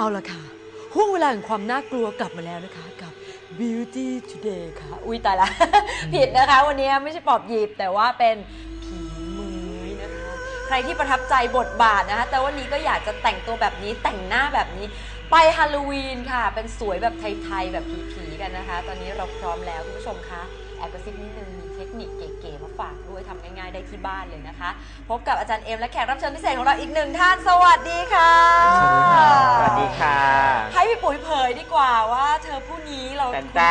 เอาละค่ะห่วงเวลาแห่งความน่ากลัวกลับมาแล้วนะคะกับ Beauty Today ค่ะ อุ้ยตายละ ผิดนะคะ วันนี้ไม่ใช่ปอบหยิบแต่ว่าเป็นผีเมยนะคะ ใครที่ประทับใจบทบาทนะคะ แต่วันนี้ก็อยากจะแต่งตัวแบบนี้แต่งหน้าแบบนี้ ไปฮาโลวีนค่ะ เป็นสวยแบบไทย ๆ แบบผีๆกันนะคะ ตอนนี้เราพร้อมแล้วคุณผู้ชมคะแอบกระซิบนิดนึงมีเท คนิคเก๋ๆมาฝากด้วยทำง่ายๆได้ที่บ้านเลยนะคะ พบกับอาจารย์เอ็มและแขกรับเชิญพิเศษของเราอีกหนึ่งท่านสวัสดีค่ะ สวัสดีครับสวัสดีค่ะ ให้พี่ปุ๋ยเผยดีกว่าว่าเธอผู้นี้เราแตนคุ้นแตหน้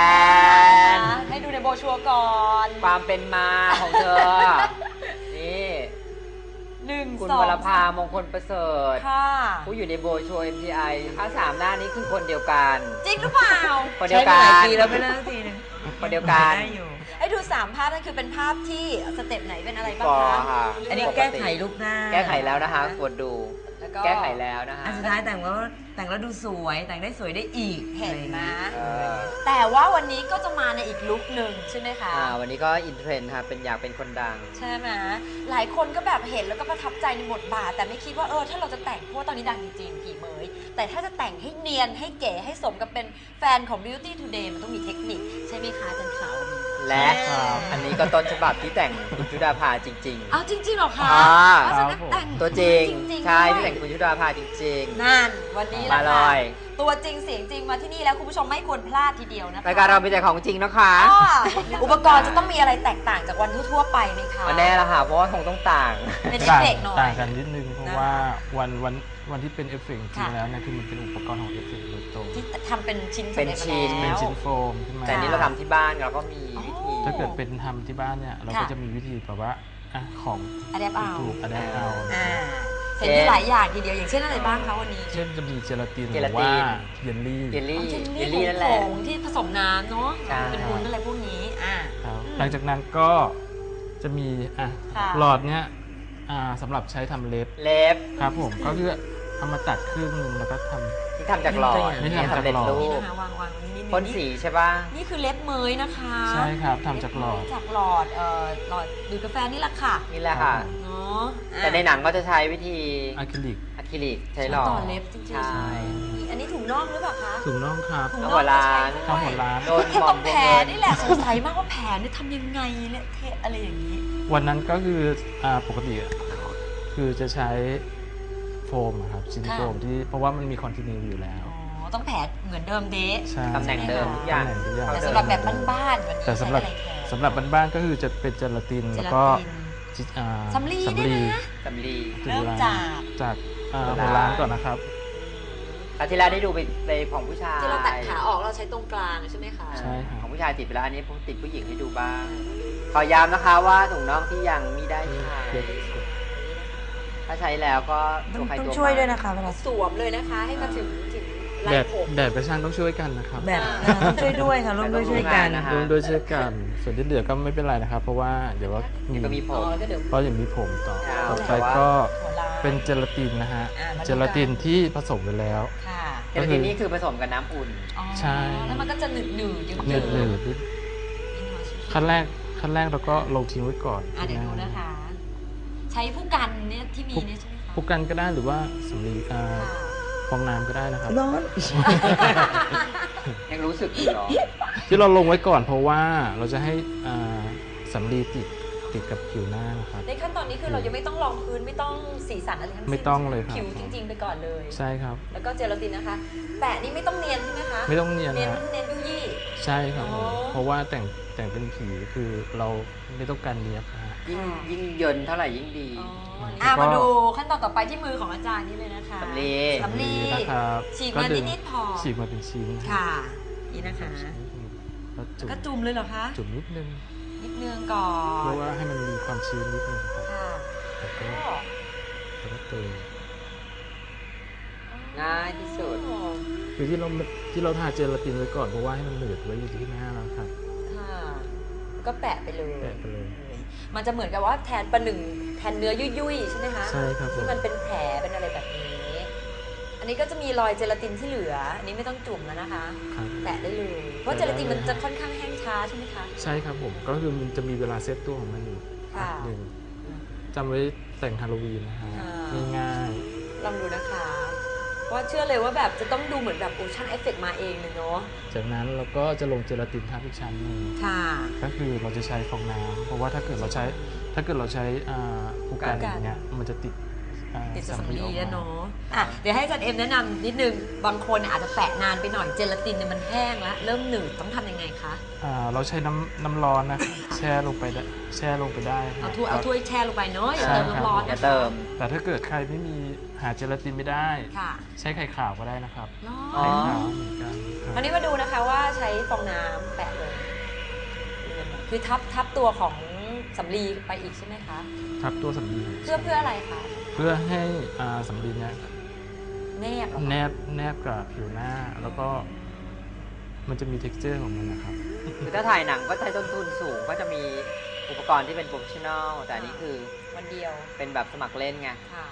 านนะคะให้ดูในโบรชัวร์ก่อน ความเป็นมาของเธอ นี่หนึ่งคุณสองวรภามงคลประเสริฐค่ะผู้อยู่ในโบรชัวร์ MTI ทั้งสามหน้านี้คือคนเดียวกัน จริงหรือเปล่า คนเดียวใช้กัมานหลายปีแล้วไม่เลิกทีนึงคนเดียวกัน ได้อยู่ให้ดูสามภาพนั่นคือเป็นภาพที่สเต็ปไหนเป็นอะไรบ้างก็คะค่ะอันนี้ปติแก้ไขรูปหน้าแก้ไขแล้วนะคะกดดูแล้วก็แก้ไขแล้วนะคะอันสุดท้ายแต่งแล้วแต่งแล้วดูสวย แต่งได้สวยได้อีกเห็นไหมเออแต่ว่าวันนี้ก็จะมาในอีกลุคหนึ่งใช่ไหมคะอ่าวันนี้ก็อินเทรนด์ค่ะเป็นอยากเป็นคนดัง ใช่ไหมหลายคนก็แบบเห็นแล้วก็ประทับใจในบทบาท แต่ไม่คิดว่าเออถ้าเราจะแต่งเพราะว่าตอนนี้ดังจริงๆผีเมยแต่ถ้าจะแต่งให้เนียนให้เก๋ให้สมกับเป็นแฟนของ Beauty Today มันต้องมีเทคนิคใช่ไหมคะอาจันขาววันนี้ และครับอันนี้ก็ต้นฉบับที่แต่งคุณชุดาภาจริงเอาจริงๆเหรอคะอ่าเอาจะนักแต่งๆตัวจริงๆใช่ด้วยที่แต่งคุณชุดาภาจริง นั่นวันนี้แหละมาเลค่ะย ตัวจริงเสียงจริงมาที่นี่แล้วคุณผู้ชมไม่ควรพลาดทีเดียวนะคะรายการเรามีแต่ของจริงนะคะอ้ออุปกรณ์จะต้องมีอะไรแตกต่างจากวันทั่วๆไปไหมคะวันแน่ละค่ะเพราะว่าคงต้องต่าง เป็นเอฟต่างเฟกต์หน่อย ต่างกันนิดนึงเพราะนะคะว่าวันวัน วันที่เป็นเอฟเฟกต์จริงค่ะๆแล้วเนี่ยคือมันเป็นอุปกรณ์ของเอฟเฟกต์โดยตรงที่ทำเป็นชิ้นเป็นสำร็จมาชิ้น เป็นแล้วชิ้นโฟมขึ้นมาแต่อันนี้เราทำที่บ้านเราก็มีวิธี ถ้าเกิดเป็นทำที่บ้านเนี่ยเราก็ค่ะ จะมีวิธีแบบว่าอะของอะแดปเอาถูกอะแดปเอาอ่าเห็นมีหลายอย่างทีเดียวอย่างเช่นอะไรบ้างคะวันนี้เช่นจะมีเจลาตินหเจรืลาอติว่านเยลลี่เยลลี่อ๋อเยลลี่นั่นแหละ ผงที่ผสมน้ำเนาะใช่ เป็นวุ้นอะไรพวกนี้อ่า ครับอืมหลังจากนั้นก็จะมีอะค่ะ หลอดเนี้ยอ่าสำหรับใช้ทำเล็บเล็บ ครับผมก็คือ เอามาตัดครึ่งหนึงแล้วก็ทำ ที่ทำจากหลอดนี่ทำจากสำเร็จหลอดรูนี่ปนะคะวางวางๆนี่พ่นสีใช่ป่ะ นี่คือเล็บเมยนะคะใช่ครับทำจากหลอด เบเมยจากหลอดเอ่อหลอดดูดกาแฟนี่แหละค่ะนี่แหละค่ะ เนาะอะแต่ในหนังก็จะใช้วิธีอะคริลิกอะคริลิกใช้หลอด ต่อเล็บจริงๆใช่อันนี้ถุงน่องหรือเปล่าคะถุงน่องครับ ถุงทั้งน่หัองวล้านก็ใช้ด้วยทั้งหัวล้าน โดนแค่หมตอรมงบวแผมรเงินนี่แหละสงสัยมากว่าแผลเนี่ยทำยังไงเนี่ยเทะอะไรอย่างนี้ วันนั้นก็คืออ่าปกติอะคือจะใช้ โฟมอะครับชิ้นค่ะโฟมที่เพราะว่ามันมีคอนติเนียอยู่แล้วอ๋อต้องแผลเหมือนเดิมเดะ ใช่ตำแหน่งเดิมทุกอย่าง ตำแหน่งทุกอย่าง แต่สำหรับแบบบ้านๆวันนี้แต่สำหรับใช้อะไรแทน สำหรับบ้านๆก็คือจะเป็นเจลาตินเจแล้วลาก็ตินจิอ่าสำลีเนี่ยนะ สำลีจุเริ่มฬจาก จากอ่าหัหัววล้าล้านนก่อนนะครับ อาทิตย์แรกได้ดูไปไปของผู้ชายที่เราตัดขาออกเราใช้ตรงกลางใช่ไหมคะใช่ครับ ของผู้ชายติดไปแล้วอันนี้ผมติดผู้หญิงให้ดูบ้าง ขอย้ำนะคะว่าถุงน่องที่ยังมีได้ใช้ ถ้าใช้แล้วก็ต้ตัอวงใครต้องตัวช่วยมันด้วยนะคะเวลาสวมเลยนะคะ ให้มาถึงถึงไหแดล่ดผมแดดกับช่างต้องช่วยกันนะครับแบบเออต้องช่วยด้วยค่ะร่วมด้วยช่วยกันร่วมด้วยช่วยกัน ส่วนที่เหลือก็ไม่เป็นไรนะครับ เพราะว่าเดี๋ยวว่าเดี๋ยวก็มีผอ๋อมแล้วก็เดี๋ยวเพราะยังมีผมต่อใช่ต่อไปแต่ว่าก็หัวล้านเป็นเจลาตินนะฮะอ่ามาดูกัน เจลาตินที่ผสมไปแล้ว ค่ะเจลาตินนี่คือผสมกับน้ำอุ่น อ๋อใช่ แล้วมันก็จะหนืดหนืดๆเยอะๆเนืดหนืดขั้นแรกขั้นแรกเราก็ลงทิ้งไว้ก่อน อะเดี๋ยวดูนะคะ ใช้ผู้กันเนี่ยที่มีเนี่ยใช่ไหมคะพวกกันก็ได้หรือว่าสำลีอ่าค่ะฟองน้ำก็ได้นะครับ ร้อน ยังรู้สึกอยู่เหรอ ที่เราลงไว้ก่อนเพราะว่าเราจะให้อ่าสำลีติดติดกับผิวหน้านะครับ ในขั้นตอนนี้คือเรายังไม่ต้องรองพื้นไม่ต้องสีสันอะไรทั้งสิ้นไม่ต้องเลยครับ ผิวจริง ๆ ไปก่อนเลย ใช่ครับ แล้วก็เจลาตินนะคะ แปะนี่ไม่ต้องเนียนใช่ไหมคะไม่ต้องเนียนเน้นนะเน้นยุยี่ใช่ครับผมอ๋อ เพราะว่าแต่งแต่งเป็นผีคือเราไม่ต้องการเนียบนะฮะ ยิ่งยิ่งเยินเท่าไหร่ยิ่งดีอ๋อแล้วก็อะมาดูขั้นตอนต่อไปที่มือของอาจารย์นี่เลยนะคะสำลีสำลีนะครับฉีกก็มาดึงนิดๆพอฉีกมาเป็นชิ้นนค่ะนี่นะคะแล้วจุ่มก็จุ่มเลยเหรอคะจุ่มนิดนึงนิดนึงก่อเพื่อนว่าให้มันมีความชื้นนิดนึงครับค่ะแล้วก็ก็แล้วก็เติมง่ายที่สุดอ๋อคือที่เราที่เราทาเจลาตินไว้ก่อนเพราะว่าให้มันเหนืดไว้อยู่ที่หน้าเราครับค่ะก็แปะไปเลยแปะไปเลย มันจะเหมือนกับว่าแทนประหนึ่งแทนเนื้อยุ่ยๆใช่ไหมคะใช่ครับผมที่มันเป็นแผลเป็นอะไรแบบนี้ อันนี้ก็จะมีรอยเจลาตินที่เหลือ อันนี้ไม่ต้องจุ่มแล้วนะคะ ครับแตะได้เลยเพราะเจลาตินมันจะค่อนข้างแห้งช้าใช่ไหมคะ ใช่ครับผมก็คือมันจะมีเวลาเซตตัวของมันอยู่ค่ะ หนึ่งจำไว้แต่งฮาโลวีนนะฮะอ่า ง่ายลองดูนะคะ ว่าเชื่อเลยว่าแบบจะต้องดูเหมือนแบบโอชั่นเอฟเฟกมาเองเลยเนาะ จากนั้นเราก็จะลงเจลาตินทับอีกชั้นหนึ่งค่ะ ก็คือเราจะใช้ฟองน้ำเพราะว่าถ้าเกิดเราใช้ถ้าเกิดเราใช้อ่าภูกันอย่างเงี้ยมันจะติดอ่า ติดสำลีออกมาแล้วเนาะอะเดี๋ยวให้อาจารย์เอ็มแนะนำนิดนึง บางคนเนี่ยอาจจะแปะนานไปหน่อยเจลาตินเนี่ยมันแห้งแล้วเริ่มหนืดต้องทำยังไงคะ อ่าเราใช้น้ำน้ำร้อนนะ แช่ลงไปได้แช่ลงไปได้เอาถ้วยเอาถ้วยแช่ลงไปเนาะอย่าใช่เติมครับน้ำร้อนอย่านะคะเติม แต่ถ้าเกิดใครไม่มีหาเจลาตินไม่ได้ ค่ะใช้ไข่ขาวก็ได้นะครับเนาะอ๋อ ไข่ขาวเหมือนกันครับคราวนี้มาดูนะคะว่าใช้ฟองน้ำแปะเลย คือทับทับตัวของสำลีไปอีกใช่ไหมคะทับตัวสำลีเพื่อเพื่ออะไรคะ เพื่อให้อ่าสำลีเนี่ยแนบเหรอคะแนบแนบกับผิวหน้า แล้วก็มันจะมี t e x t อร์ของมันนะครับ คือถ้าถ่ายหนังก็ใช้ต้นทุนสูงก็จะมีอุปกรณ์ที่เป็นโปรเฟชชั่นอลแต่อันนี้คือวันเดียวเป็นแบบสมัครเล่นไงค่ะ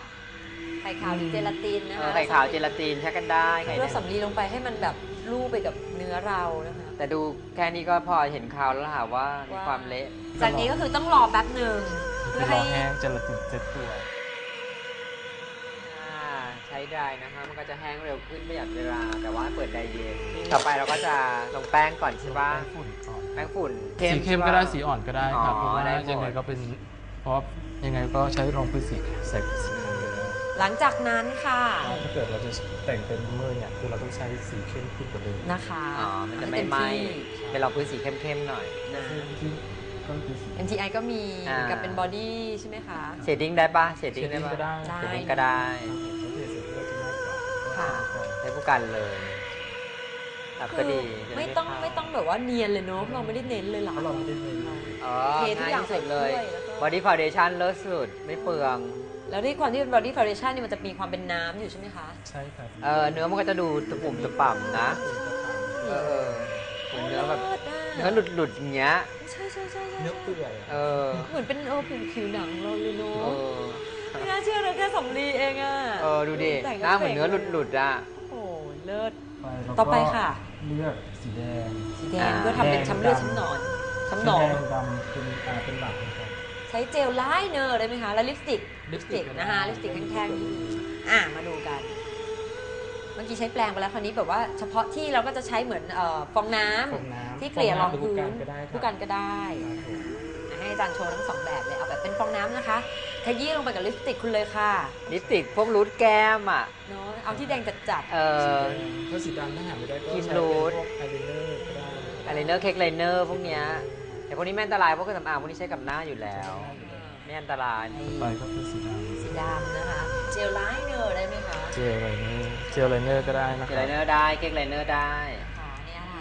ไข่ขาวหรือเจลาตินนะเอคะอไข่ขาวเจลาตินใช้กันได้ไข่เพื่อแดงสำลีลงไปให้มันแบบลู่ไปกับเนื้อเรานะคะ แต่ดูแค่นี้ก็พอเห็นข่าวแล้วล่ะค่ะว่ามีว่าความเละ จากนี้ก็คือต้องรอแป๊บหนึ่งเพื่คืออรให้อแห้งเจลาตินเซ็ตตัวอ่า ใช้ได้นะคะ มันก็จะแห้งเร็วขึ้นประหยัดเวลา แต่ว่าเปิดไดเย็นต่อไปเราก็จะลงแป้งก่อนใช่ปะแป้งฝุ่นก่อนแป้งฝุ่น สีเข้มก็ได้สีอ่อนก็ได้ครับอ๋อเพราะว่าได้หมดยังไงก็เป็นเพราะยังไงก็ใช้รองพื้นสีใส่สีขาวอยู่แล้วหลังจากนั้นค่ะ ถ้าเกิดเราจะแต่งเป็นเมื่อเนี่ยคือเราต้องใช้สีเข้มขึ้นกว่าเดิมนะคะอ๋อมันจะให้ไม่เต็ไหม้ที่เป็นเราพื้นสีเข้มๆหน่อยนะที่ก็คือสี MTI ก็มีอ่ากับเป็นบอดี้ใช่ไหมคะ เชดดิ้งได้ปะเชดเชดิ้งดได้ดิ้งปะก็ได้ได้เชดดิ้งก็ได้ ค่ะใช้ผู้กันเลยครับคืก็อดีจะไม่ด้ต้องภาพไม่ต้องแบบว่าเนียนเลยเนาะเราไม่ได้เน้นเลยหรอ เพราะเราไม่ได้เน้นอ๋อเททุกอย่างง่ที่สุดเลยใส่ถ้วยแล้วก็บอดี้ฟาวเดชั่นเลิศสุดไม่เปลือง แล้วที่ความที่เป็น body foundation เนี่ยมันจะมีความเป็นน้ำอยู่ใช่ไหมคะ ใช่ครับเออเนื้อมันก็จะดูตะปุ่มตะป่ำนะเออเออเหมือนเนื้อแบบลิศะเนื้อหลุดหลุดๆอย่างเงี้ยใช่ใช่ใช่ใช่เนื้อเปื่อยเออเหมือนเป็นเออผิวผิวหนังเราเลยเนาเอะอ ไม่น่าเชื่อเลยแค่สำลีเองอะเออดูดิแต่งหน้าเหมือนเนื้อหลุดหลุดๆอะ โอ้ยเลิศไปแล้วก็ต่อไปค่ะ เลือกสีแดง สีแดงอ่า เพื่อทำเป็นช้ำเลือดช้ำหนอนช้ำหนอง สีแดงดำเป็นอ่าเป็นหลักนะครับ ใช้เจลไลเนอร์ได้ไหมคะ แล้วลิปสติก ลิปสติกนะคะลิปสติกแท่งๆนี่อะ มาดูกัน เมื่อกี้ใช้แปรงไปแล้วคราวนี้แบบว่าเฉพาะที่เราก็จะใช้เหมือนเอ่อฟองน้ำฟองน้ำที่เกลี่ยรองฟน้ำหพื้ผู้นกันก็ได้ครับ ผู้กันก็ได้ครับผมอะให้อาจารย์โชว์ทั้งสองแบบเลย เอาแบบเป็นฟองน้ำนะคะ ขยี้ลงไปกับลิปสติกคุณเลยค่ะลิปสติกพวกรูทแก้มอะ เนาะเอาที่แดงจัดเอสีอแดงถ้าสีดำถ้าหาไม่ได้ก็ครีมใช้รูเป็นทพวกอายไลเนอร์ก็ได้อายไลเนอร์เค้กไลเนอร์พวกเนี้ยแต่พวกนี้ไม่อันตรายเพราะเครื่องสำอางพวกนี้ใช้กับหน้าอยู่แล้วไม่อันตรายๆนี่ไปก็คือสีดสีดำนะคะ เจลไลเนอร์ได้ไหมคะำเจลไลเนอร์เจลไลเนอร์ก็ได้นะคเค้กรัไลบ เนอร์ได้เค้กไลเนอร์ได้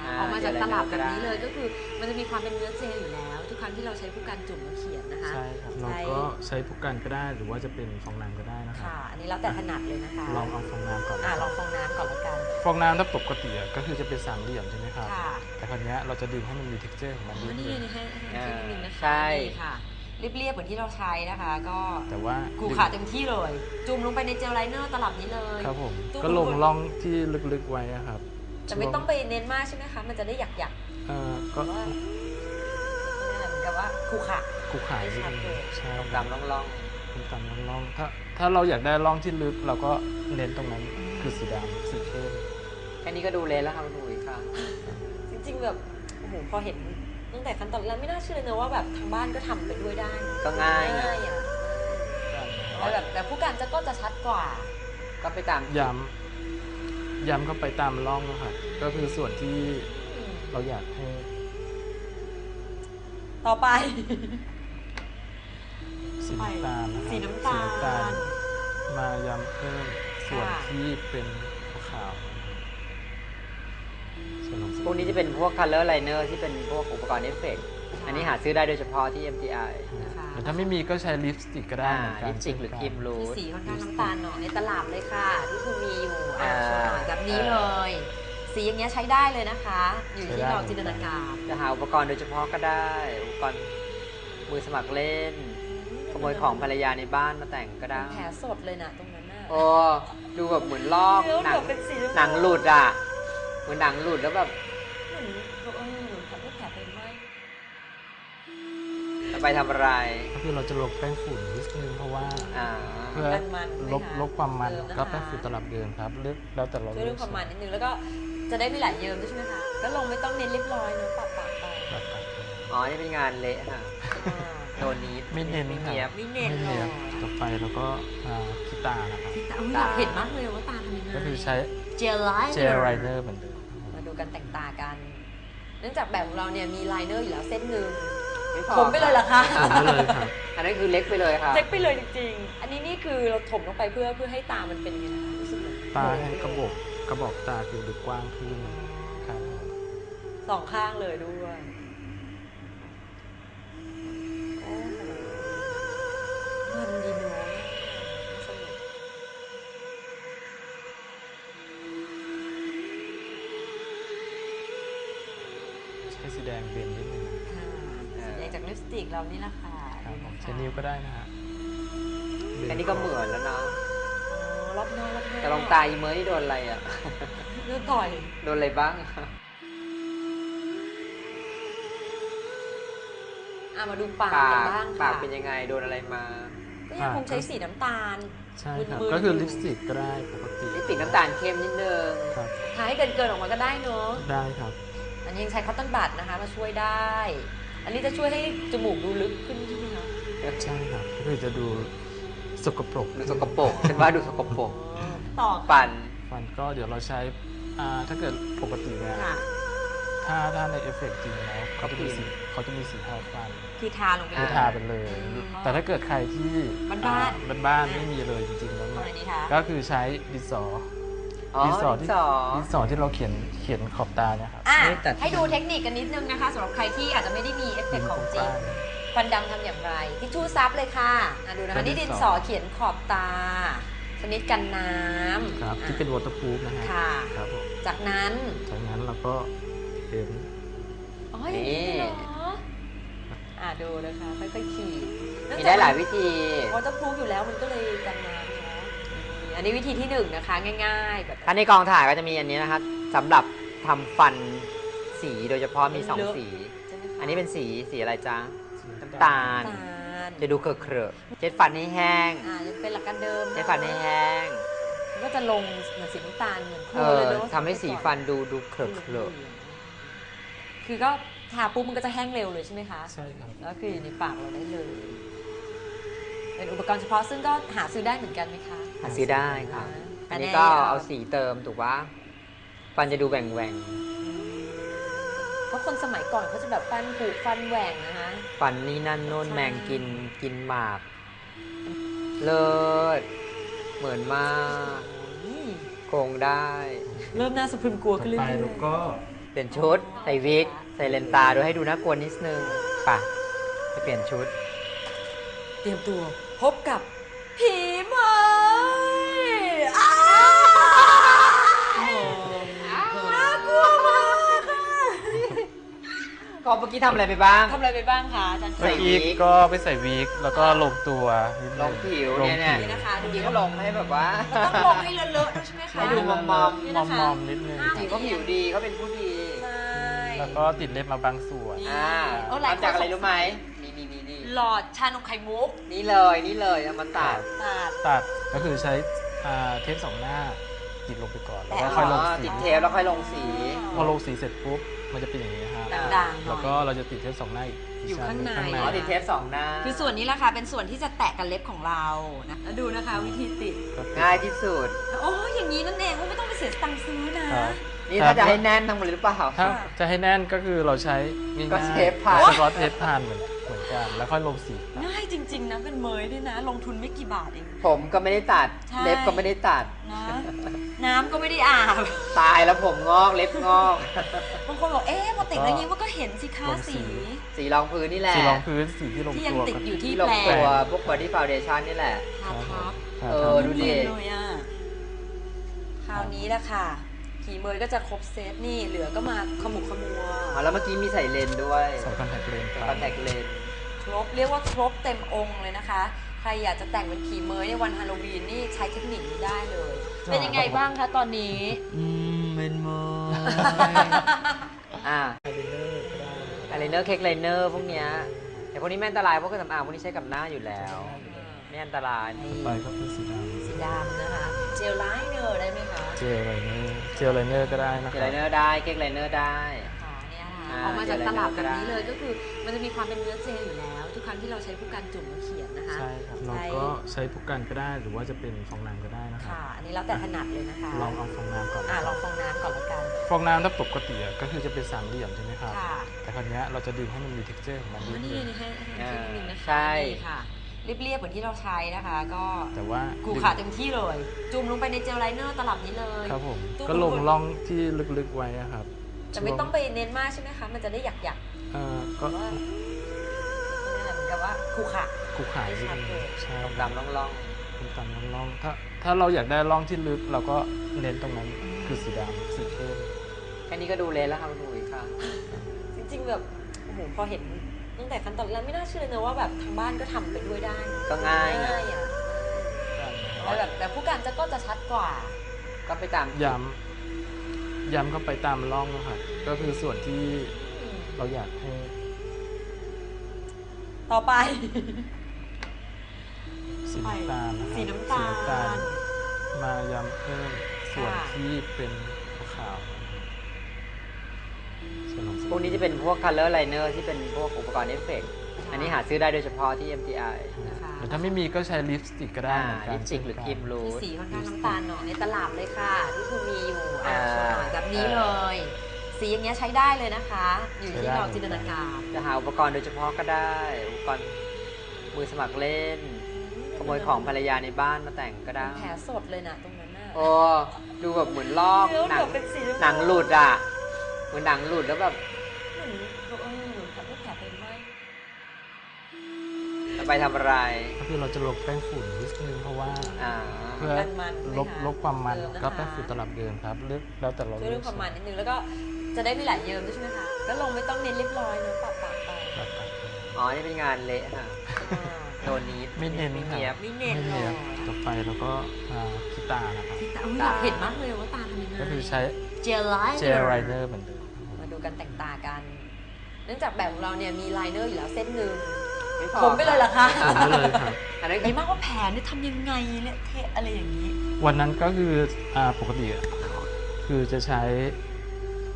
อ่าออกมาจากตลับแบบนี้เจลไลเนอร์ก็ได้เลยก็คือมันจะมีความเป็นเนื้อเจลอยู่แล้ว ทุกครั้งที่เราใช้ผู้กันจุ่มแล้วเขียนนะคะใช่ครับใช้เราก็ใช้ผู้กันก็ได้หรือว่าจะเป็นฟองน้ำก็ได้นะครับค่ะอันนี้แล้วแต่ถนัดเลยนะคะลองเอาฟองน้ำก่อนอ่าลองฟองน้ำก่อนละกันฟองน้ำถ้าปกติอะก็คือจะเป็นสามเหลี่ยมใช่ไหมครับค่ะแต่คราวเนี้ยเราจะดึงให้มันมี texture ของมันอ๋อนิดนี่นึงนี่ให้ให้ให้นิดนึงนะคะใช่นี่ค่ะเรียบๆเหมือนที่เราใช้นะคะ ก็แต่ว่ากูขาเต็มที่เลย จุ่มลงไปในเจลไลเนอร์ตลับนี้เลยครับผมตู้ก็ลงร่องที่ลึกๆไว้อะครับ แต่ไม่ต้องไปเน้นมากใช่ไหมคะ มันจะได้หยักหยักเอ่อๆก็ว่าเหมือนกับว่าคูขากูขายนิดนึงไม่ชัดเลยใช่ดำล่องตรงตามร่องๆถ้าถ้าเราอยากได้ร่องที่ลึกเราก็เน้นตรงนั้นคือสีดำสีเข้มๆแค่นี้ก็ดูเลนแล้วครับคุณอุ๋ยค่ะจริงๆแบบโอ้โหพอเห็นตั้งแต่ขั้นตอนแรกไม่น่าเชื่อเลยนะว่าแบบทางบ้านก็ทำไปด้วยได้ ก็ง่ายไงง่ายอะแต่แบบแต่ผู้การจะก็จะชัดกว่า ก็ไปตามย้ำ ย้ำเข้าไปตามร่องนะครับก็คือส่วนที่เราอยากให้ ต่อไป สีน้ำตาลนะครับสีน้ำตาล มาย้ำเพิ่มส่วนค่ะที่เป็นขาวๆส่วนของสีพวกนี้จะเป็นพวก color liner ที่เป็นพวกอุปกรณ์เอฟเฟกต์อันนี้หาซื้อได้โดยเฉพาะที่ MTI นะคะแต่ ถ้าไม่มีก็ใช้ลิปสติกก็ได้อ่าเหมือนกันลิปสติกหรือครีมรูที่ทสีค่อนข้างน้ำตาลหน่อยในตลับเลยค่ะ ที่คือมีอยู่อ่าอ่าโชว์หน่อยแบบนี้เลย สีอย่างเงี้ยใช้ได้เลยนะคะ อยู่ที่เราจินตนาการจะหาอุปกรณ์โดยเฉพาะก็ได้ อุปกรณ์มือสมัครเล่น ขโมยของภรรยาในบ้านมาแต่งก็ได้ แผลสดเลยนะตรงนั้นน่ะ โอ้ดูแบบเหมือนลอกแล้วหนัแบงบเป็นสีหนังหลุดอะเหมือนหนังหลุดแล้วแบบ ไหมแต่ไปทำอะไร ก็คือเราจะลบแป้งฝุ่นนิดนึงเพราะว่าอ่า เพื่อกันมันใช่ไหมลบคะลบความมันเติมนะคะ ก็แป้งฝุ่นตลับเดิมครับเลือกแล้วแต่เราช่วยเรื่องความมันนิดนึงแล้วก็จะได้ไม่ไหลเยิ้มด้วยใช่ไหมคะก็ลงไม่ต้องเน้นเรียบร้อยเนอะปะปะไปแบบแบบอ๋อ นี่เป็นงานเละค่ะ อ่า โดนนี้ไม่เน้น ไม่ค่ะเนียบ ไม่เน้นไม่เลเนียยบต่อไปแล้วก็อ่าคิตานะครับที่ตาอุ๊ยอยากเห็นมากเลยว่าตาทำยังไงก็คือใช้เจลไลน์เจลไรเนอร์เหมือนเดิมมาดูกันแต่งตากัน เนื่องจากแบบของเราเนี่ยมีไลเนอร์อยู่แล้วเส้นหนึ่ง ไม่พอผมไปเลยเหรอคะ ผมไปเลยครับ อันนั้นคือเล็กไปเลยค่ะ เช็คไปเลยจริงๆ อันนี้นี่คือเราถมลงไปเพื่อเพื่อให้ตามันเป็นยังไงนะคะรู้สึกเหมือนตาให้กระบอกกระบอกตาคือดูกว้างขึ้นครับสองข้างเลยด้วยโอ้โหมันดีเนาะสนุกใช้สีแดงเบน จากลิปสติกเรานี่แหละค่ะครับผมดูะคะใช้นิ้วก็ได้นะฮะเบอันนี้ก็เหมือนแล้วนะ อ๋อรอบนอกรอบนอกแต่ลองตาอีเมย์นี่โดนอะไรอะ ดูต่อย โดนอะไรบ้าง อะมาดูปากปากันกบ้างปาค่ะกเป็นยังไงโดนอะไรมาก็ยังคงใช้สีน้ำตาล ใช่ครับ มึนๆ ก็คืออยู่ลิปสติกก็ได้ปกติลิปสติกน้ำตาลเข้มนิดนึงครับ ทาให้เกินเกินๆออกมาก็ได้เนอะได้ครับ อันนี้ยังใช้คอตตอนบัดนะคะ มาช่วยได้ อันนี้จะช่วยให้จมูกดูลึกขึ้นใช่ไหมคะใช่ครับก็คือจะดูสกปรกดูสกปรกฉันว่าดูสกปรกต่อปั่น ฟันก็เดี๋ยวเราใช้อ่าถ้าเกิดปกติเนี่ยค่ะ ถ้าถ้าในเอฟเฟกต์จริงแล้วเขาจะมีสีเขาจะมีสีเทาฟันคือทาลงไปคือเลยทาไปเลยอืมแต่ถ้าเกิดใครที่บ้านๆ อ่บ้านๆไม่มีเลยจริงๆแล้วตรงเนี่ยไหนดีคะก็คือใช้ดินสออ๋อ ดินสอดิที่นสอ ดินสอที่เราเขียนเขียนขอบตาเนี่ยครับอะไม่ตัด ให้ดูเทคนิคกันนิดนึงนะคะสำหรับใครที่อาจจะไม่ได้มีเอฟเฟกต์ของจริงฟันดำทำอย่างไรทิชชู่ซับเลยค่ะอะดูนะคะเป็นดินี่นดินสอสอเขียนขอบตา ชนิดกันน้ำครับที่เป็นวอเตอร์พูฟนะฮะค่ะ ครับผมจากนั้นจากนั้นเราก็เขียน อ๋ออย่างนี้เหรออะดูนะคะค่อยๆขีดมีได้หลายวิธี วอเตอร์พรูฟอยู่แล้วมันก็เลยกันน้ำเนาะนี่ อันนี้วิธีที่หนึ่งนะคะ ง่ายๆแบบถ้าในกองถ่ายก็จะมีอันนี้นะคะสำหรับทำฟันสีโดยเฉพาะมีสองสี ใช่ไหมคะอันนี้เป็นสีสีอะไรจ๊ะสีน้ำตาล น้ำตาลจะดูเคอะเคอะๆเช็ดฟันให้แห้งอ่ายังเป็นหลักการเดิมะเช็ดฟันให้แห้ง มันก็จะลงเหมือนสีน้ำตาลเหมือนโคเอลนเลยอเนาะทำให้สีฟันดูดูเคอะเคอะคือก็ทาปุ๊บมันก็จะแห้งเร็วเลยใช่ไหมคะ ใช่ครับ แล้วคืออยู่ในปากเราได้เลย เป็นอุปกรณ์เฉพาะซึ่งก็หาซื้อได้เหมือนกันไหมคะ หาซื้อได้ค่ะอ่าอันนี้แต่ก็ในเอาสีเติมถูกปะฟันจะดูแหว่งแหว่งเพราะคนสมัยก่อนเขาจะแบบฟันผุฟันแหว่งนะคะๆฟันนี่นั่นโน่นใช่แมงกินกินหมาก เลิศ เหมือนมากนี่โกงได้ เริ่มน่าสะพรึงกลัวขึ้นเรื่ต่ออยไปๆแล้วก็เปลี่ยนชุด ใส่วิก ใส่เลนส์ตาด้วยให้ดูน่ากลัวนิดนึงไป่ะไปเปลี่ยนชุด เตรียมตัวพบกับผีเมยอ้าวน่ากลัวมากค่ะ ก็เมื่อกี้ทำอะไรไปบ้าง ทำอะไรไปบ้างคะอาจารย์ใส่เมื่อกี้วิก ก็ไปใส่วิกแล้วก็ลงตัวนิดนึลงผิวลงเนี่ยผิวนี่นะคะจริงๆก็ลงให้แบบว่ามันต้องลงให้เลอะๆด้วยใช่ไหมคะให้ดูมอมมอมมอมๆนิดนึงจริงเขาผิวดีเขาเป็นผู้ดีใช่ แล้วก็ติดเล็บมาบางส่วน อ่าเออหลายคน ทำจากอะไรรู้ไหมนี่นี่นี่นี่หลอดชานมไข่มุกนี่เลยนี่เลยเอามาตัดตัดตัดก็คือใช้อ่าเทปสองหน้าติดลงไปก่อนแล้วก็แปะค่อยลงอ๋อสีติดเทปแล้วค่อยลงสี พอลงสีเสร็จปุ๊บ มันจะเป็นอย่างนี้ฮะด่างๆหน่แล้วก็อยเราจะติดเทปสองหน้าอีกอยู่ข้างในชั้หอ๋อติดเทปสองหน้าคือส่วนนี้แหละค่ะเป็นส่วนที่จะแตะกับเล็บของเรานะแล้วดูนะคะวิธีติดก็ติดง่ายที่สุด โอ้ยอย่างนี้นั่นเองว่าไม่ต้องไปเสียสตังค์ซื้อนะครับนี่ ถ้าจะให้แน่นทั้งหมดเลยหรือเปล่า ถ้าจะให้แน่นก็คือเราใช้ง่ายๆก็เทปผ่าน สกอตเทปผ่านเหมือนเหมือนกันแล้วค่อยลงสีง่ายจริง ๆ นะเป็นเมยด้วยนะ ลงทุนไม่กี่บาทเอง ผมก็ไม่ได้ตัด ใช่ เล็บก็ไม่ได้ตัด นะ น้ำก็ไม่ได้อาบ ตายแล้วผมงอกเล็บงอก บางคนบอกเอ๊ะพอติดแล้วอย่างนี้มันก็เห็นสิคะสี สีรองพื้นนี่แหละสีรองพื้นสีที่ลงที่ยัตังวติดอยู่ที่ที่ลแปงลตัวงพวก body foundation นี่แหละ ทาทับครับเออ ดูดิ เนียนเลยอะ คราวนี้แหละค่ะ ผีเมยก็จะครบเซตนี่เหลือก็มาขมุกขมัวอ๋อแล้วเมื่อกี้มีใส่เลนส์ด้วยใส่คอนแทคเลนส์ใส่ไปคอนแทคเลนส์ครบเรียกว่าครบเต็มองค์เลยนะคะ ใครอยากจะแต่งเป็นผีเมยในวันฮาโลวีนนี่ใช้เทคนิคนี้ได้เลย เป็นยังไงบ้างคะตอนนี้ อืมเป็นมอ่าไอเลเนอร์ก็ได้ไอไลเนอร์เค้กไลเนอร์พวกเนี้ยแต่พวกนี้ไม่อันตรายเพราะเครื่องสำอางพวกนี้ใช้กับหน้าอยู่แล้ว ไม่อันตรายนี่ไปก็เป็นสีดสี ดำนะคะ เจลไลเนอร์ได้ไหมคะำเจลไลเนอร์เจลไลเนอร์ก็ได้นะเจคลไลรับเนอร์ได้เก๊กไลเนอร์ได้ ค่ะเนี่ยค่ะอ่าออกมาจากตลับแบบนี้เจลไลเนอร์ก็ได้เลยก็คือมันจะมีความเป็นเนื้อเจลอยู่แล้ว ทุกครั้งที่เราใช้ผู้การจุ่มมาเขียนนะคะใช่ครับเราก็ใช้ผู้กันก็ได้หรือว่าจะเป็นฟองน้ำก็ได้นะครับ ค่ะ อันนี้แล้วแต่ถนัดเลยนะคะลองเอาฟองน้ำก่อนอ่าลองฟองน้ำก่อนละกัน ฟองน้ำถ้าปกติอะก็คือจะเป็นสามเหลี่ยมใช่ไหมครับ ค่ะแต่คราวเนี้ยเราจะดึงให้มันมี texture ของมันอ๋อนิดนี่นึงนี่ให้ให้เอให้อนิดนึงนะคะใช่ นี่ค่ะ เรียบๆเหมือนที่เราใช้นะคะ ก็แต่ว่ากูขาเต็มที่เลย จุ่มลงไปในเจลไลเนอร์ตลับนี้เลยครับผมตู้ก็ลงร่องที่ลึกๆไว้อะครับแต่ไม่ต้องไปเน้นมากใช่ไหมคะ มันจะได้หยักหยักเอ่อๆก็หรือว่านี่แหละเหมือนกับว่าคูขาคูขายนิดนึงไม่ชัดเลยใช่ตามๆล่องตามร่องๆถ้าถ้าเราอยากได้ร่องที่ลึกเราก็เน้นตรงนั้นคือสีดำสีเข้มๆแค่นี้ก็ดูเละแล้วค่ะคุณหนุ่ยค่ะจริงๆแบบโอ้โหพอเห็น ตั้งแต่ขั้นตอนแรกไม่น่าเชื่อเลยนะว่าแบบทางบ้านก็ทำไปด้วยได้ก็ง่ายไงง่ายอะแล้วแบบแต่ผู้การจะก็จะชัดกว่า ก็ไปตามย้ำย้ำเข้าไปตามร่องนะครับก็คือส่วนที่เราอยากให้ต่อไป สีน้ำตาลนะครับสีน้ำตาล สีน้ำตาลมาย้ำเพิ่มส่วนค่ะ ที่เป็น วนของสีพวกนี้จะเป็นพวก color liner ที่เป็นพวกอุปกรณ์เอฟเฟกต์อันนี้หาซื้อได้โดยเฉพาะที่ MTI นะคะหรือถ้าไม่มีก็ใช้ลิปสติกก็ได้อ่าเหมือนกันลิปสติกหรือครีมรูที่ทสีค่อนข้างน้ำตาลหน่อยในตลับเลยค่ะ ที่คุณมีอยู่อ่าอ่า โชว์หน่อยแบบนี้เลย สีอย่างเงี้ยใช้ได้เลยนะคะ อยู่ที่เราจินตนาการจะหาอุปกรณ์โดยเฉพาะก็ได้ อุปกรณ์มือสมัครเล่น ขโมยของภรรยาในบ้านมาแต่งก็ได้ แผลสดเลยนะตรงนั้นน่ะ โอ้ดูแบบเหมือนลอกแล้วหนังแบบเป็นสีหนังหลุดอะ เหมือนหนังหลุดแล้วแบบ ไปทำอะไร ก็คือเราจะลบแป้งฝุ่นนิดนึงเพราะว่าอ่า เพื่อกันมันไหมลบคะลบความมันเดิะก็คะแป้งฝุ่นตลับเดิมครับเลือกแล้วแต่เราช่วยเรื่องความมันนิดนึงแล้วก็จะได้ไม่ไหลเยิ้มด้วยใช่ไหมคะก็ลงไม่ต้องเน้นเรียบร้อยนะปะปะไปแบบตัดอ๋อ นี่เป็นงานเละค่ะ อ่าโดนนี้ไม่เน้นไม่ครับเนียบ ไม่เน้นไม่หรเนียอบต่อไปแล้วก็อ่าที่ตานะครับที่ตาอุ๊ยอยากเห็นมากเลยว่าตาทำยังไงก็คือใช้เจลไลเนเจอลร์ไรเนอร์เหมือนเดิมมาดูกันแต่งตากัน เนื่องจากแบบของเราเนี่ยมีไลเนอร์อยู่แล้วเส้นหนึ่ง ไม่พอผมไปเลยเหรอคะผมก็เลยครับ อันนั้นไอ้มากว่าแผลเนี่ยทำยังไงเนี่ยเทะอะไรอย่างนี้ วันนั้นก็คืออ่าปกติอะคือจะใช้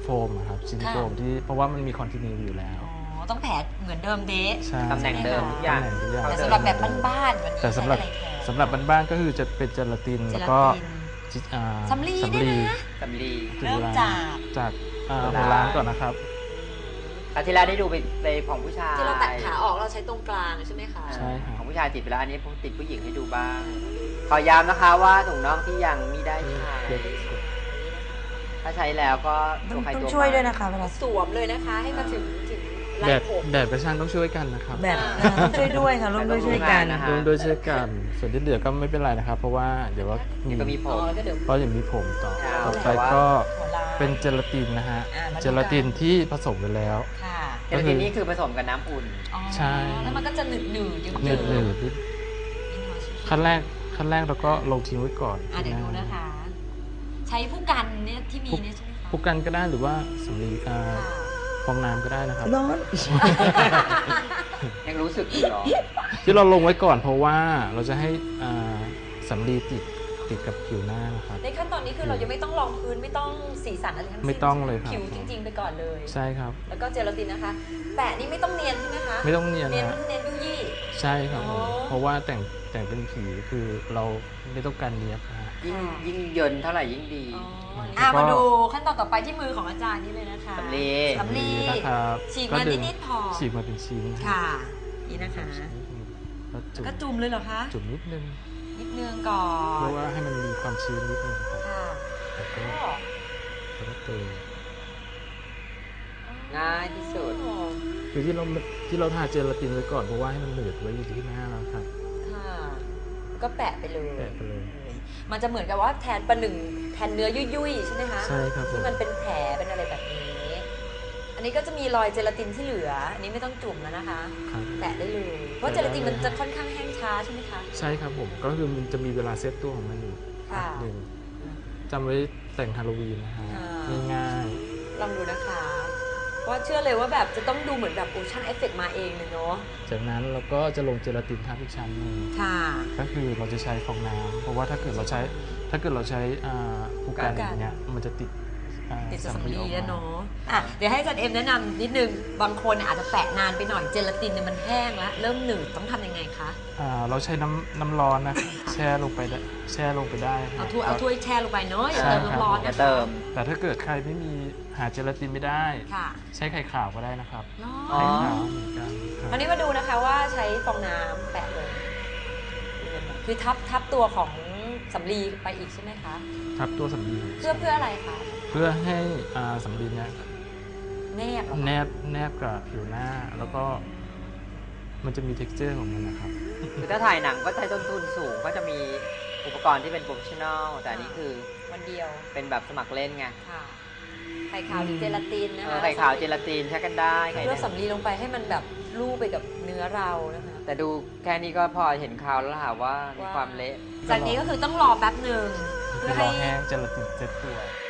โฟมอะครับชิ้นค่ะ โฟมที่เพราะว่ามันมีคอนติเนียอยู่แล้ว อ๋อ ต้องแผลเหมือนเดิมเดะ ใช่ตำแหน่งเดิมทุกอย่างตำแหน่งทุกอย่าง แต่สำหรับแบบบ้านๆวันนี้แต่สำหรับใช้อะไรแทน สำหรับบ้านๆก็คือจะเป็นเจลาตินเจแล้วลาก็ตินจิอ่าสำลีด้วยนะ สำลีจุเริ่มฬาจาก จากอ่าโบโบราณราณก่อนนะครับ คราวที่แล้วได้ดูไปไปของผู้ชายที่เราตัดขาออกเราใช้ตรงกลางใช่ไหมคะ ใช่ค่ะของผู้ชายติดไปแล้วอันนี้ผมติดผู้หญิงให้ดูบ้าง ขอย้ำนะคะว่าถุงน่องที่ยังไม่ได้ใช้ถ้าใช้แล้วก็ตัวใครต้องตัวช่วยมันด้วยนะคะเวลาสวมเลยนะคะให้มาถึงถึงไหแดล่ดผมแดดกระช่างต้องช่วยกันนะครับแบบต้องช่วยด้วยค่ะร่วมด้วยช่วยกันนะฮะรวมโดวยช่วยกัน ส่วนที่เหลือก็ไม่เป็นไรนะครับ เพราะว่าเดี๋ยวว่าเดี๋ยวก็มีผอ๋อมแล้วก็เดี๋ยวก็ยังมีผมต่อเอาต่อไปแต่ว่า ก็หัวลาย เป็นเจลาตินนะฮะ อ่ามาดูกัน เจลาตินที่ผสมไปแล้ว ค่ะแต่ทีนี้คือผสมกับน้ำอุ่น อ๋อใช่ แล้วมันก็จะหนืดหนืดๆยืดหนืดหนืดนิดขั้นแรกขั้นแรกเราก็ลงทิ้งไว้ก่อนอะเดี๋ยวดูนะคะ ใช้ผู้กันเนี่ยที่มีเนี่ยใช่ไหมคะพุกกันก็ได้หรือว่าสำลีอ่าค่ะฟองน้ำก็ได้นะครับ ร้อนยังรู้สึกอยู่เหรอ ที่เราลงไว้ก่อนเพราะว่าเราจะให้อ่าสำลีติด ติดกับผิวหน้านะครับ ในขั้นตอนนี้คือเรายังไม่ต้องรองพื้นไม่ต้องสีสันอะไรทั้งสิ้นไม่ต้องเลยครับ ผิวจริงๆไปก่อนเลย ใช่ครับ แล้วก็เจลาตินนะคะ แปะนี่ไม่ต้องเนียนใช่ไหมคะไม่ต้องเนียนเนียนนะเนียนยุยี่ ใช่ครับผมอ๋อ เพราะว่าแต่งแต่งเป็นผีคือเราไม่ต้องการเนียบนะฮะ ยิ่งยิ่งเยินเท่าไหร่ยิ่งดีอ๋อแล้วก็อะมาดูขั้นตอนต่อไปที่มือของอาจารย์นี่เลยนะคะ สำลีสำลี นะครับฉีกมาดึงนิดๆพอ ฉีกมาเป็นชิ้นค่ะ นี่นะคะ แล้วจุ่มก็จุ่มเลยเหรอคะ จุ่มนิดนึง นิดนึงก่อเพนราะว่าให้มันมีความชื้นนิดนึงครับค่ะแล้วก็ก็แล้วก็เติมง่ายที่สุดอ๋อคือที่เราที่เราทาเจลาตินไว้ก่อนเพราะว่าให้มันหนืดไว้อยู่ที่หน้าเราครับค่ะ ก็แปะไปเลยแปะไปเลย มันจะเหมือนกับว่าแทนประหนึ่งแทนเนื้อยุ่ยๆใช่ไหมคะใช่ครับผมที่มันเป็นแผลเป็นอะไรแบบนี้ อันนี้ก็จะมีรอยเจลาตินที่เหลือ อันนี้ไม่ต้องจุ่มแล้วนะคะ ครับแปะได้เลย เพราะเจลาตินมันจะค่อนข้างแห้งช้าใช่ไหมคะ ใช่ครับผมก็คือมันจะมีเวลาเซตตัวของมันอยู่ค่ะหนึ่งจำไว้แต่งฮาโลวีนนะฮะอ่า ง่ายลองดูนะคะว่าเชื่อเลยว่าแบบจะต้องดูเหมือนแบบโอชั่นเอฟเฟกมาเองเลยเนาะจากนั้นเราก็จะลงเจลาตินทับอีกชั้นหนึ่งค่ะ ก็คือเราจะใช้ฟองน้ำเพราะว่าถ้าเกิดเราใช้ถ้าเกิดเราใช้อ่าผู้กันอย่างเงี้ยมันจะติดอ่า ติดสำลีออกแล้วมาเนาะอะเดี๋ยวให้อาจารย์เอ็มแนะนำนิดนึง บางคนอาจจะแปะนานไปหน่อยเจลาตินเนี่ยมันแห้งแล้ว เริ่มหนืดต้องทำยังไงคะ อ่าเราใช้น้ำน้ำร้อนนะแช่ลงไปได้แช่ลงไปได้ครัเอาบถ้วยเอาถ้วยแช่ลงไปเนาะอย่าใช่เติมน้ำร้อนอย่านะคะเติม แต่ถ้าเกิดใครไม่มีหาเจลาตินไม่ได้ ค่ะใช้ไข่ขาวก็ได้นะครับเนาะอ๋อ ไข่ขาวเหมือนกันคครัราบ วนี้มาดูนะคะว่าใช้ฟองน้ำแปะลงคือทับทับตัวของสำลีไปอีกใช่ไหมคะ ทับตัวสำลีเพื่อเพื่ออะไรคะ เพื่อให้อ่าสำลีเนี่ยแนบเหรอคะแนบแนบกับผิวหน้า แล้วก็มันจะมี t e x t อร์ของมันนะครับ คือถ้าถ่ายหนังก็ใช้ต้นทุนสูงก็จะมีอุปกรณ์ที่เป็นโปรเฟชชั่นอลแต่อันนี้คือวันเดียว เป็นแบบสมัครเล่นไงค่ะ ไข่ขาวหรือเจลาตินนะเอคะอไข่ขาวเจลาตินใช้กันได้ใครเพื่อได้สำลีลงไปให้มันแบบลู่ไปกับเนื้อเรานะคะ แต่ดูแค่นี้ก็พอเห็นข่าวแล้วค่ะว่ามีว่าความเละ จากนี้ก็คือต้องรอแป๊บหนึ่งเพื่อรให้อแห้งเจลาตินเซ็ตตัวอ่า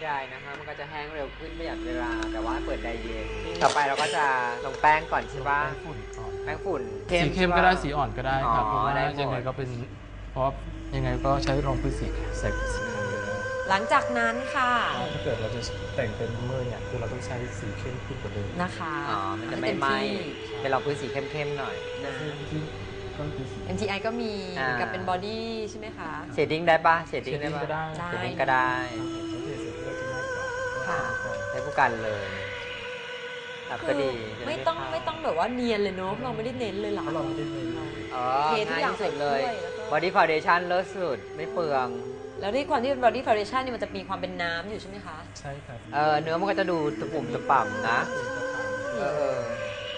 ใช้ได้นะคะ มันก็จะแห้งเร็วขึ้นประหยัดเวลา แต่ว่าเปิดไดเย็นต่อไปเราก็จะลงแป้งก่อนใช่ปะแป้งฝุ่นก่อนแป้งฝุ่นสีเข้มก็ได้สีอ่อนก็ได้ครับอ๋อเพราะว่าได้หมดยังไงก็เป็นเพราะยังไงก็ใช้รองพื้นสีใส่สีขาวอยู่แล้วหลังจากนั้นค่ะถ้าเกิดเราจะแต่งเป็นเมอร์เนี่ยคือเราต้องใช้สีเข้มขึ้นกว่าเดิมนะคะอ๋อมันจะให้ไม่เต็ไหม้ที่เป็นเราพื้นสีเข้มๆหน่อยนะที่ก็คือสี MTI ก็มีอ่ากับเป็นบอดี้ใช่ไหมคะเชดดิ้งได้ปะเชดเชดิ้งดได้ดิ้งปะก็ได้ใช่เชดดิ้งก็ได้ ค่ะใช้ผู้กันเลยครับคืก็อดีไม่ต้องไม่ต้องแบบว่าเนียนเลยเนาะเราไม่ได้เน้นเลยหรอเพราะเราไม่ได้เน้นอ๋อเททุกอย่างง่ที่สุดเลยใส่ถ้วยแล้วก็บอดี้ฟาวเดชั่นเลิศสุดไม่เปลือง แล้วที่ความที่เป็น body foundation นี่มันจะมีความเป็นน้ำอยู่ใช่ไหมคะ ใช่ครับเออเนื้อมันก็จะดูตะปุ่มตะป่ำนะ เออเออ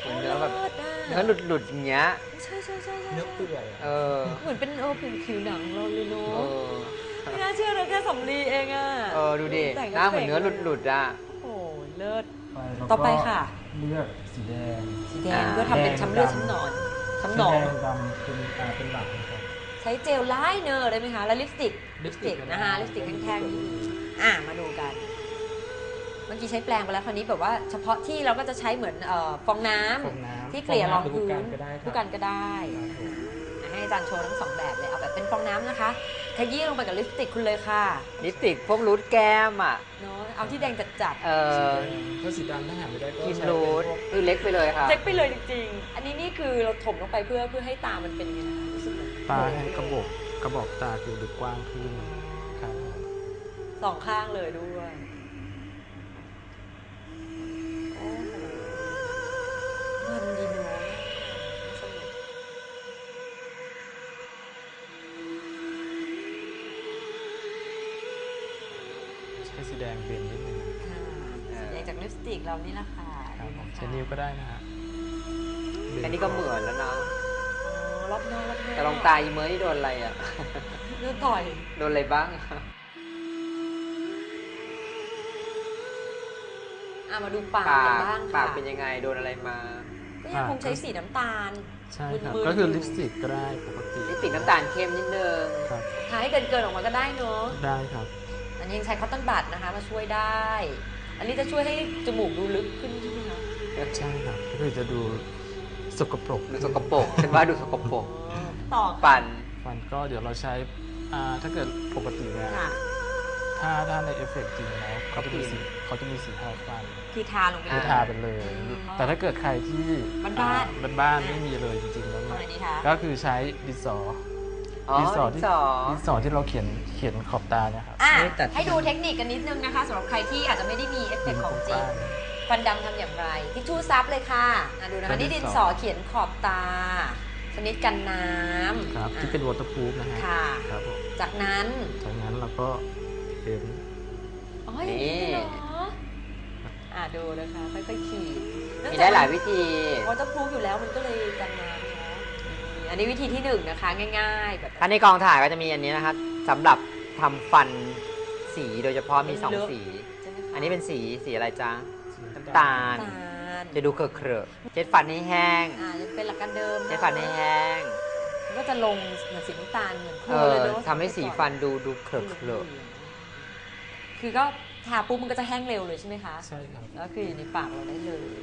เป็นเนื้อแบบลิศะเนื้อหลุดหลุดๆอย่างเงี้ย ใช่ใช่ใช่ใช่เนื้อเปื่อยเออ เหมือนเป็นเออผิวผิวหนังเราเลยเนาเอะอ ไม่น่าเชื่อเลยแค่สำลีเองอะ เออดูดิแต่งหน้าเหมือนเนื้อหลุดหลุดๆอะ โอ้โหเลิศ แล้วก็ต่อไปค่ะ เลือกสีแดง สีแดงอ่า เพื่อทำเป็นช้ำเลือดช้ำหนอนช้ำหนองสีแดงดำเป็นอ่าเป็นหลักนะครับใช้เจลไลเนอร์ได้ไหมคะ แล้วลิปสติกลิปสติกนะคะลิปสติกแท่งๆที่มีอะมาดูกัน เมื่อกี้ใช้แปรงไปแล้วคราวนี้แบบว่าเฉพาะที่เราก็จะใช้เหมือนเอ่อฟองน้ำฟองน้ำที่เกลี่ยรองพื้ฟนน้ำหรือผู้กันก็ได้ครับ ผู้กันก็ได้ ครับผมอะ ให้อาจารย์โชว์ทั้งสองแบบเลย เอาแบบเป็นฟองน้ำนะคะขยี้ลงไปกับลิปสติกคุณเลยค่ะลิปสติกพวกรูทแก้มอะ เนาะเอาที่แดงจัดเอสีอแดงถ้าสีดำถ้าหาไม่ได้ก็ครีมใช้รูทเป็นพวกคือเล็กไปเลยค่ะ ๆเล็กไปเลยจริง ๆ อันนี้นี่คือเราถมลงไปเพื่อเพื่อให้ตามันเป็นยังไงนะคะรู้สึกเหมือนตาให้กระบอกกระบอกตาคือดูกว้างขึ้นครับผมสองข้างเลยด้วยโอ้โหมันดีเน จากลิปสติกเรานี่แหละค่ะครับผมนี่ใช้นะคะนิ้วก็ได้นะฮะเบอันนี้ก็เหมือนแล้วนะ อ๋อรอบนอกรอบนอกแต่ลองตาอีเมอร์นี่โดนอะไรอะ เลือดต่อย โดนอะไรบ้าง อะมาดูปากปากันกบ้างปาค่ะกเป็นยังไง โดนอะไรมาก็ยังคงใช้สีน้ำตาล ใช่ครับ มึนๆ ก็คืออยู่ลิปสติกก็ได้ปกติลิปสติกน้ำตาลเข้มนิดนึง ครับ ทาให้เกินเกินๆออกมาก็ได้เนอะได้ครับ อันนี้ยังใช้คอตตอนบัดนะคะมาช่วยได้ อันนี้จะช่วยให้จมูกดูลึกขึ้นใช่ไหมคะใช่ครับก็คือจะดูสกปรกดูสกปรกฉันว่าดูสกปรกต่อปั่นฟันก็เดี๋ยวเราใช้อ่าถ้าเกิดปกติเนี่ยค่ะ ถ้าถ้าในเอฟเฟกต์จริงแล้วเขาจะมีสีเขาจะมีสีทาฟันคือทาลงไปเลคือย ทาไปเลยอืมแต่ถ้าเกิดใครที่บ้านๆ อ่บ้านๆไม่มีเลยจริงๆแล้วทำเนี่ยไงดีคะก็คือใช้ดินสอ อ๋อดินสอดิที่นสอ ดินสอที่เราเขียนเขียนขอบตาเนี่ยครับอะไม่ตัด ให้ดูเทคนิคกันนิดนึงนะคะสำหรับใครที่อาจจะไม่ได้มีเอฟเฟกต์ของจริงฟันดำทำอย่างไรทิชชู่ซับเลยค่ะอะดูนะคะใช้ดินี่นดินสอสอเขียนขอบตา ชนิดกันน้ำครับที่เป็นอะ waterproof นะฮะค่ะ ครับผมจากนั้นจากนั้นเราก็เขียนอ๋ออย่างนี้เหรออะดูนะคะค่อยๆขีดมีได้หลายวิธี วอเตอร์พรูฟอยู่แล้วมันก็เลยกันน้ำเนาะนี่ อันนี้วิธีที่หนึ่งนะคะง่าย ๆ แบบถ้าในกองถ่ายก็จะมีอันนี้นะคะสำหรับทำฟันสีโดยเฉพาะมีสองสี ใช่ไหมคะอันนี้เป็นสีสีอะไรจ๊ะสีน้ำตาล น้ำตาลจะดูเคอะเคอะๆเช็ดฟันให้แห้ง อ่ายังเป็นหลักการเดิมะเช็ดฟันให้แห้ง มันก็จะลงเหมือนสีน้ำตาลเหมือนโคลเอนเลยอเนาะทำให้สีฟันดูดูเคอะเคอะคือก็ทาปุ๊บมันก็จะแห้งเร็วเลยใช่ไหมคะ ใช่ครับ แล้วคืออยู่ในปากเราได้เลย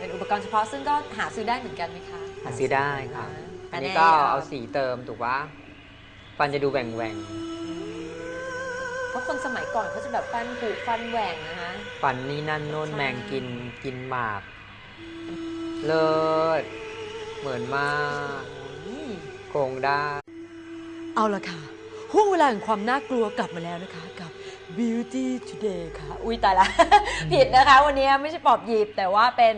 เป็นอุปกรณ์เฉพาะซึ่งก็หาซื้อได้เหมือนกันไหมคะ หาซื้อได้ค่ะอ่าอันนี้ก็เอาสีเติมถูกปะฟันจะดูแหว่งแหว่งเพราะคนสมัยก่อนเขาจะแบบฟันผุฟันแหว่งนะคะๆฟันนี่นั่นโน่นใช่แมงกินกินหมาก เลิศ เหมือนมากอืมโกงได้เอาละค่ะห่วงเวลาแห่งความน่ากลัวกลับมาแล้วนะคะกับ Beauty Today ค่ะ อุ้ยตายละ ผิดนะคะ วันนี้ไม่ใช่ปอบหยิบแต่ว่าเป็น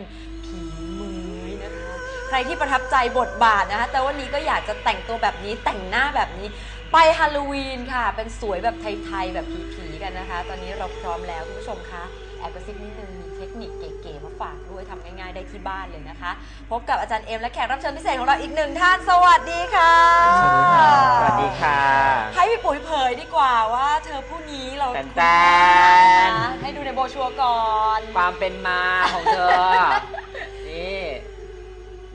รที่ประทับใจบทบาทนะคะแต่วันนี้ก็อยากจะแต่งตัวแบบนี้แต่งหน้าแบบนี้ ไปฮาโลวีนค่ะ เป็นสวยแบบไทยๆแบบผีๆกันนะคะ ตอนนี้เราพร้อมแล้วคุณผู้ชมคะแอบกระซิบนิดนึงมีเทคนิคเก๋ๆมาฝากด้วยทำง่ายๆได้ที่บ้านเลยนะคะ พบกับอาจารย์เอ็มและแขกรับเชิญพิเศษของเราอีกหนึ่งท่านสวัสดีค่ะสวัสดีครับสวัสดีค่ะ ให้พี่ปุ๋ยเผยดีกว่าว่า เธอผู้นี้เราแตนคุ้แตนนให้ดูในโบรชัวร์ก่อน ความเป็นมาของเธอนี่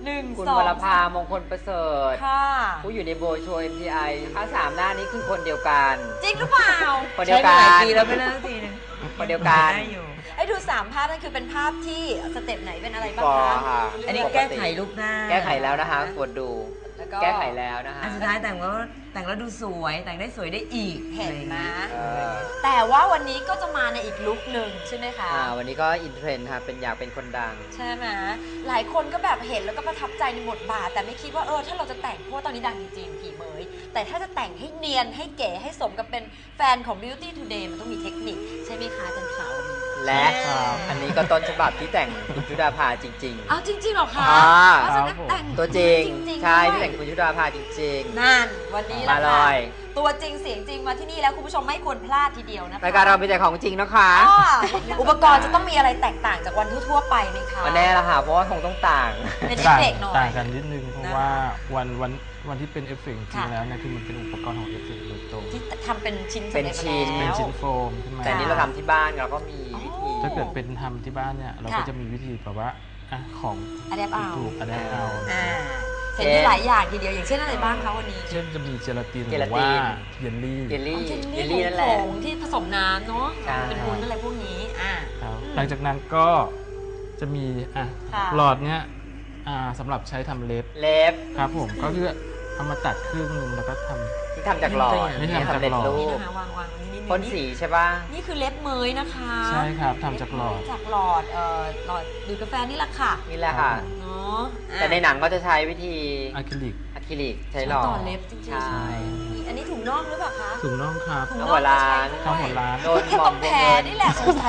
หนึ่งคุณสองวรภามงคลประเสริฐ ค่ะผู้อยู่ในโบรชัวร์ MTI ถ้าสามหน้านี้คือคนเดียวกัน จริงหรือเปล่าคนเดียวใช้กัมาหลายนปีแล้วไม่เลิกทีนึงคนเดียวกัน ได้อยู่ ให้ดูสามภาพนั่นคือเป็นภาพที่สเต็ปไหนเป็นอะไรบ้างฟอคะ ค่ะอันนี้แก้ไขลุกหน้า แก้ไขแล้วนะคะกดดูแล้ว ก็แก้ไขแล้วนะคะอันสุดท้ายแต่งแล้วแต่งแล้วดูสวยแต่งได้สวยได้อีกเห็นไหมเออแต่ว่าวันนี้ก็จะมาในอีกลุคหนึ่งใช่ไหมคะอ่าวันนี้ก็อินเทรนด์ค่ะเป็นอยากเป็นคนดัง ใช่ไหมหลายคนก็แบบเห็นแล้วก็ประทับใจในบทบาท แต่ไม่คิดว่าเออถ้าเราจะแต่งเพราะว่าตอนนี้ดังจริงๆผีเมยแต่ถ้าจะแต่งให้เนียนให้เก๋ให้สมกับเป็นแฟนของ Beauty Today มันต้องมีเทคนิคใช่ไหมคะอาจันขาววันนี้ และครับอันนี้ก็ต้นฉบับที่แต่งคุณชุดาภาจริงเอาจริงๆเหรอคะอ่า เพราะฉะนั้นแต่งๆตัวจริงจริง ๆใช่ด้วยที่แต่งคุณชุดาภาจริง นั่นวันนี้ๆแหมาละเลค่ะย ตัวจริงเสียงจริงมาที่นี่แล้วคุณผู้ชมไม่ควรพลาดทีเดียวนะคะรายการเราเป็นแต่ของจริงนะคะอ่าอุปกรณ์จะต้องมีอะไรแตกต่างจากวันทั่วๆไปไหมคะวันแน่ละค่ะเพราะว่าคงต้องต่าง เป็นเอฟต่างเฟกต์หน่อยต่างกันนิดนึงเพราะนะคะว่าวันวัน วันที่เป็นเอฟเฟกต์จริงค่ะแล้วเนี่ยคือมันเป็นอุปกรณ์ของเอฟเฟกต์โดยตรง ที่ทำเป็นชิ้นเป็นสำร็จชิ้นมาเป็นแล้ว ชิ้นโฟมขึ้นมาแต่อันนี้เราทำที่บ้านเราก็มีวิธี ถ้าเกิดเป็นทำที่บ้านเนี่ยเราก็ค่ะ จะมีวิธีแบบว่าอะของ อะแดปเอา ถูกๆอะแดปเอาอ่าเห็นมีหลายอย่างทีเดียวอย่างเช่นอะไรบ้างคะวันนี้เช่นจะมีเจลาตินหเจรืลาอติว่านเยลลี่เยลลี่อ๋อเยลลี่นั่นแหละ ผงที่ผสมน้ำเนาะใช่ เป็นวุ้นอะไรพวกนี้อ่า ครับหลังจากนั้นก็จะมีอะค่ะ หลอดเนี้ยอ่าสำหรับใช้ทำเล็บเล็บ ครับผมก็คือ เอามาตัดครึ่งหนึงแล้วก็ทำ ที่ทำจากหลอดนี่ทำจากสำเร็จหลอดรูนี่ปนะคะวางวางๆนี่พ่นสีใช่ป่ะ นี่คือเล็บเมยนะคะใช่ครับทำจากหลอดจากหลอดเอ่อหลอดดูดกาแฟนี่แหละค่ะนี่แหละค่ะ เนาะอะแต่ในหนังก็จะใช้วิธีอะคริลิกอะคริลิกใช้หลอด ต่อเล็บจริงๆใช่นี่อันนี้ถุงน่องหรือเปล่าคะ ถุงน่องครับ ถุงเอาน่หัองวล้านก็ใช้ด้วย ข้าวหัวล้าน โดนแค่หม่ตอรมงบวแผลเงินนี่แหละสงสัย